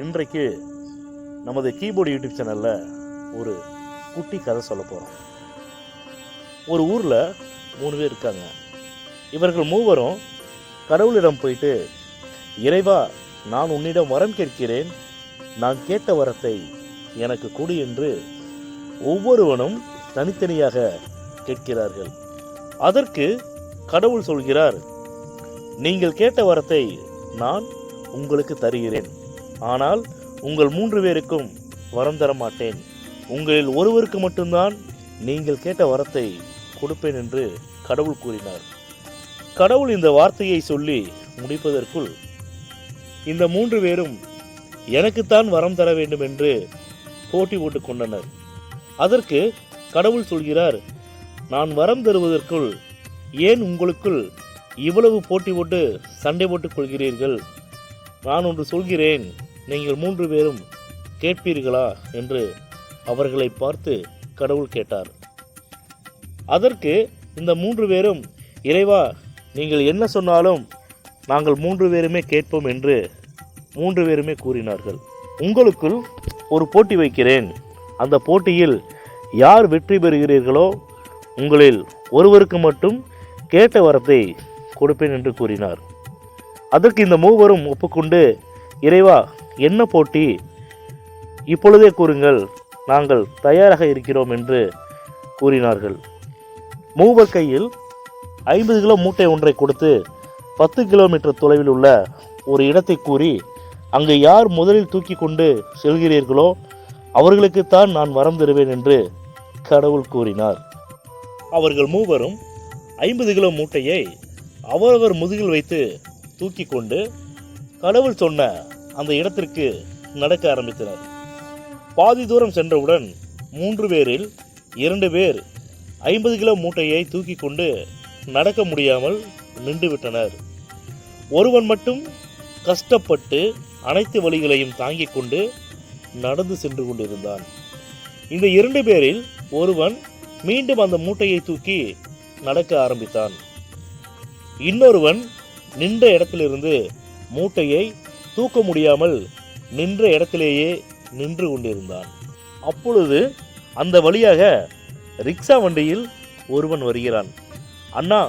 இன்றைக்கு நமது keyboard YouTube சேனலில் ஒரு குட்டி கதை சொல்ல போகிறோம் ஒரு ஊரில் மூணு பேர் இருக்காங்க. இவர்கள் மூவரும் கடவுளிடம் போயிட்டு இறைவா நான் உன்னிடம் வரம் கேட்கிறேன். நான் கேட்ட வரத்தை எனக்கு கொடு என்று ஒவ்வொருவனும் தனித்தனியாக கேட்கிறார்கள். அதற்கு கடவுள் சொல்கிறார் நீங்கள் கேட்ட வரத்தை நான் உங்களுக்கு தருகிறேன். ஆனால் உங்கள் மூன்று பேருக்கும் வரம் தர மாட்டேன். உங்களில் ஒருவருக்கு மட்டும்தான் நீங்கள் கேட்ட வரத்தை கொடுப்பேன் என்று கடவுள் கூறினார். கடவுள் இந்த வார்த்தையை சொல்லி முடிப்பதற்குள் இந்த மூன்று பேரும் எனக்குத்தான் வரம் தர வேண்டும் என்று போட்டி போட்டுக் கொண்டனர். அதற்கு கடவுள் சொல்கிறார் நான் வரம் தருவதற்குள் ஏன் உங்களுக்குள் இவ்வளவு போட்டி போட்டு சண்டை போட்டுக் கொள்கிறீர்கள்? நான் ஒன்று சொல்கிறேன் நீங்கள் மூன்று பேரும் கேட்பீர்களா என்று அவர்களை பார்த்து கடவுள் கேட்டார். அதற்கு இந்த மூன்று பேரும் இறைவா நீங்கள் என்ன சொன்னாலும் நாங்கள் மூன்று பேருமே கேட்போம் என்று மூன்று பேருமே கூறினார்கள். உங்களுக்குள் ஒரு போட்டி வைக்கிறேன். அந்த போட்டியில் யார் வெற்றி பெறுகிறீர்களோ உங்களில் ஒருவருக்கு மட்டும் கேட்ட வரத்தை கொடுப்பேன் என்று கூறினார். அதற்கு இந்த மூவரும் ஒப்புக்கொண்டு இறைவா என்ன போட்டி? இப்பொழுதே கூறுங்கள் நாங்கள் தயாராக இருக்கிறோம் என்று கூறினார்கள். மூவர் கையில் ஐம்பது கிலோ மூட்டை ஒன்றை கொடுத்து பத்து கிலோமீட்டர் தொலைவில் உள்ள ஒரு இடத்தை கூறி அங்கு யார் முதலில் தூக்கி கொண்டு செல்கிறீர்களோ அவர்களுக்குத்தான் நான் வரம் தருவேன் என்று கடவுள் கூறினார். அவர்கள் மூவரும் ஐம்பது கிலோ மூட்டையை அவரவர் முதுகில் வைத்து தூக்கி கொண்டு கடவுள் சொன்ன அந்த இடத்திற்கு நடக்க ஆரம்பித்தனர். பாதி தூரம் சென்றவுடன் மூன்று பேரில் இரண்டு பேர் ஐம்பது கிலோ மூட்டையை தூக்கி கொண்டு நடக்க முடியாமல் நின்று விட்டனர் ஒருவன் மட்டும் கஷ்டப்பட்டு அனைத்து வழிகளையும் தாங்கிக் கொண்டு நடந்து சென்று கொண்டிருந்தான். இந்த இரண்டு பேரில் ஒருவன் மீண்டும் அந்த மூட்டையை தூக்கி நடக்க ஆரம்பித்தான். இன்னொருவன் நின்ற இடத்திலிருந்து மூட்டையை தூக்க முடியாமல் நின்ற இடத்திலேயே நின்று கொண்டிருந்தான். அப்பொழுது அந்த வழியாக ரிக்ஷா வண்டியில் ஒருவன் வருகிறான். அண்ணா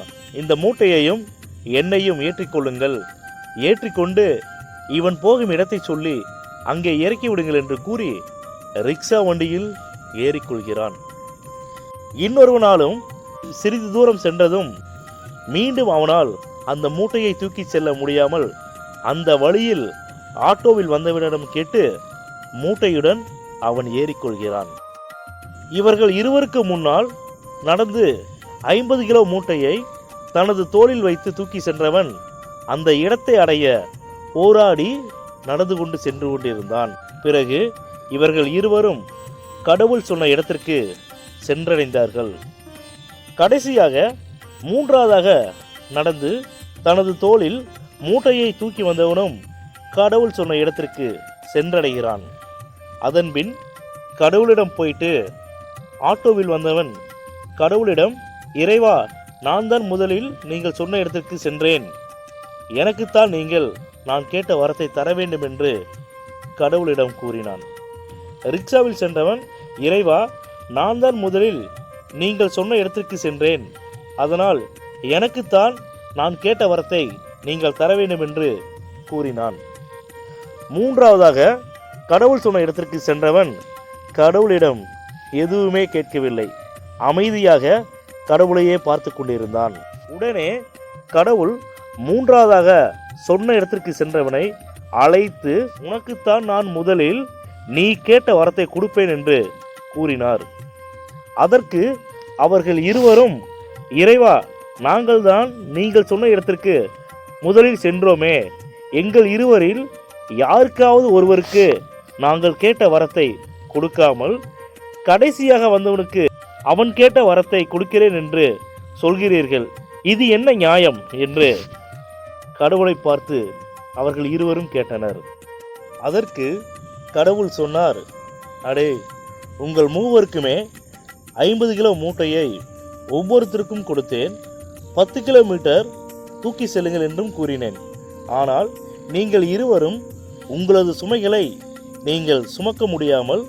இந்த மூட்டையையும் என்னையும் ஏற்றிக்கொள்ளுங்கள். ஏற்றிக்கொண்டு இவன் போகும் இடத்தை சொல்லி அங்கே இறக்கி விடுங்கள் என்று கூறி ரிக்ஷா வண்டியில் ஏறிக்கொள்கிறான். இன்னொருவனாலும் சிறிது தூரம் சென்றதும் மீண்டும் அவனால் அந்த மூட்டையை தூக்கிச் செல்ல முடியாமல் அந்த வழியில் ஆட்டோவில் வந்தவனிடம் கேட்டு மூட்டையுடன் அவன் ஏறிக்கொள்கிறான். இவர்கள் இருவருக்கு முன்னால் நடந்து ஐம்பது கிலோ மூட்டையை தனது தோளில் வைத்து தூக்கி சென்றவன் அந்த இடத்தை அடைய போராடி நடந்து கொண்டு சென்று கொண்டிருந்தான். பிறகு இவர்கள் இருவரும் கடவுள் சொன்ன இடத்திற்கு சென்றடைந்தார்கள். கடைசியாக மூன்றாவதாக நடந்து தனது தோளில் மூட்டையை தூக்கி வந்தவனும் கடவுள் சொன்ன இடத்திற்கு சென்றடைகிறான். அதன்பின் கடவுளிடம் போயிட்டு ஆட்டோவில் வந்தவன் கடவுளிடம் இறைவா நான் தான் முதலில் நீங்கள் சொன்ன இடத்திற்கு சென்றேன். எனக்குத்தான் நீங்கள் நான் கேட்ட வரத்தை தர வேண்டும் என்று கடவுளிடம் கூறினான். ரிக்ஷாவில் சென்றவன் இறைவா நான் தான் முதலில் நீங்கள் சொன்ன இடத்திற்கு சென்றேன். அதனால் எனக்குத்தான் நான் கேட்ட வரத்தை நீங்கள் தர வேண்டும் என்று கூறினான். மூன்றாவதாக கடவுள் சொன்ன இடத்திற்கு சென்றவன் கடவுளிடம் எதுவுமே கேட்கவில்லை. அமைதியாக கடவுளையே பார்த்து கொண்டிருந்தான். உடனே கடவுள் மூன்றாவதாக சொன்ன இடத்திற்கு சென்றவனை அழைத்து உனக்குத்தான் நான் முதலில் நீ கேட்ட வரத்தை கொடுப்பேன் என்று கூறினார். அதற்கு அவர்கள் இருவரும் இறைவா நாங்கள்தான் நீங்கள் சொன்ன இடத்திற்கு முதலில் சென்றோமே. எங்கள் இருவரில் யாருக்காவது ஒருவருக்கு நாங்கள் கேட்ட வரத்தை கொடுக்காமல் கடைசியாக வந்தவனுக்கு அவன் கேட்ட வரத்தை கொடுக்கிறேன் என்று சொல்கிறீர்கள். இது என்ன நியாயம் என்று கடவுளை பார்த்து அவர்கள் இருவரும் கேட்டனர். அதற்கு கடவுள் சொன்னார் அடே உங்கள் மூவருக்குமே ஐம்பது கிலோ மூட்டையை ஒவ்வொருத்தருக்கும் கொடுத்தேன். பத்து கிலோமீட்டர் தூக்கி செல்லுங்கள் என்றும் கூறினேன். ஆனால் நீங்கள் இருவரும் உங்களது சுமைகளை நீங்கள் சுமக்க முடியாமல்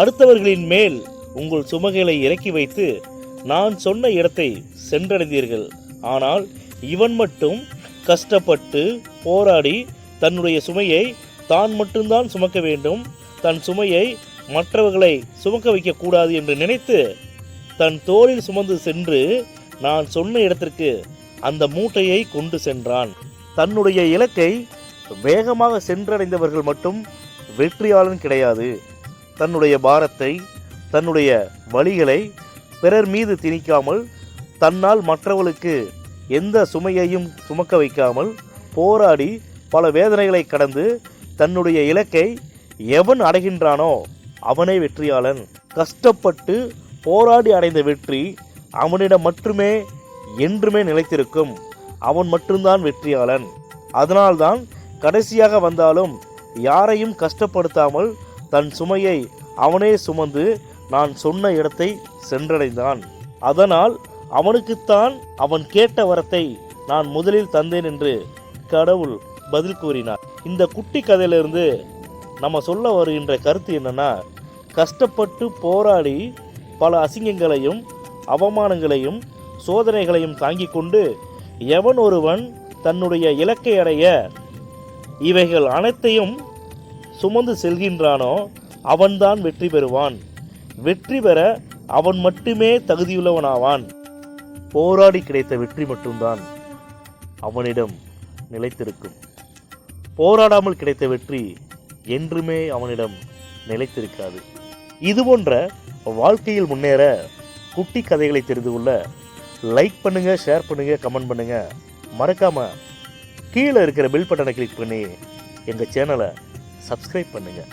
அடுத்தவர்களின் மேல் உங்கள் சுமைகளை இறக்கி வைத்து நான் சொன்ன இடத்தை சென்றடைந்தீர்கள். ஆனால் இவன் மட்டும் கஷ்டப்பட்டு போராடி தன்னுடைய சுமையை தான் மட்டும்தான் சுமக்க வேண்டும். தன் சுமையை மற்றவர்களை சுமக்க வைக்கக்கூடாது என்று நினைத்து தன் தோளில் சுமந்து சென்று நான் சொன்ன இடத்திற்கு அந்த மூட்டையை கொண்டு சென்றான். தன்னுடைய இலக்கை வேகமாக சென்றடைந்தவர்கள் மட்டும் வெற்றியாளன் கிடையாது. தன்னுடைய பாரத்தை தன்னுடைய வழிகளை பிறர் மீது திணிக்காமல் தன்னால் மற்றவர்களுக்கு எந்த சுமையையும் சுமக்க வைக்காமல் போராடி பல வேதனைகளை கடந்து தன்னுடைய இலக்கை எவன் அடைகின்றானோ அவனே வெற்றியாளன். கஷ்டப்பட்டு போராடி அடைந்த வெற்றி அவனிடம் மட்டுமே என்றுமே நிலைத்திருக்கும். அவன் மட்டும்தான் வெற்றியாளன். அதனால்தான் கடைசியாக வந்தாலும் யாரையும் கஷ்டப்படுத்தாமல் தன் சுமையை அவனே சுமந்து நான் சொன்ன இடத்தை சென்றடைந்தான். அதனால் அவனுக்குத்தான் அவன் கேட்ட வரத்தை நான் முதலில் தந்தேன் என்று கடவுள் பதில் கூறினார். இந்த குட்டி கதையிலிருந்து நம்ம சொல்ல வருகின்ற கருத்து என்னன்னா கஷ்டப்பட்டு போராடி பல அசிங்கங்களையும் அவமானங்களையும் சோதனைகளையும் தாங்கிக் கொண்டு எவன் ஒருவன் தன்னுடைய இலக்கை அடைய இவைகள் அனைத்தையும் சுமந்து செல்கின்றானோ அவன்தான் வெற்றி பெறுவான். வெற்றி பெற அவன் மட்டுமே தகுதியுள்ளவனாவான். போராடி கிடைத்த வெற்றி மட்டும்தான் அவனிடம் நிலைத்திருக்கும். போராடாமல் கிடைத்த வெற்றி என்றுமே அவனிடம் நிலைத்திருக்காது. இது போன்ற வாழ்க்கையில் முன்னேற குட்டி கதைகளை தெரிந்து கொள்ள லைக் பண்ணுங்க ஷேர் பண்ணுங்க கமெண்ட் பண்ணுங்க. மறக்காம கீழே இருக்கிற பில் பட்டனை கிளிக் பண்ணி எங்கள் சேனலை சப்ஸ்கிரைப் பண்ணுங்கள்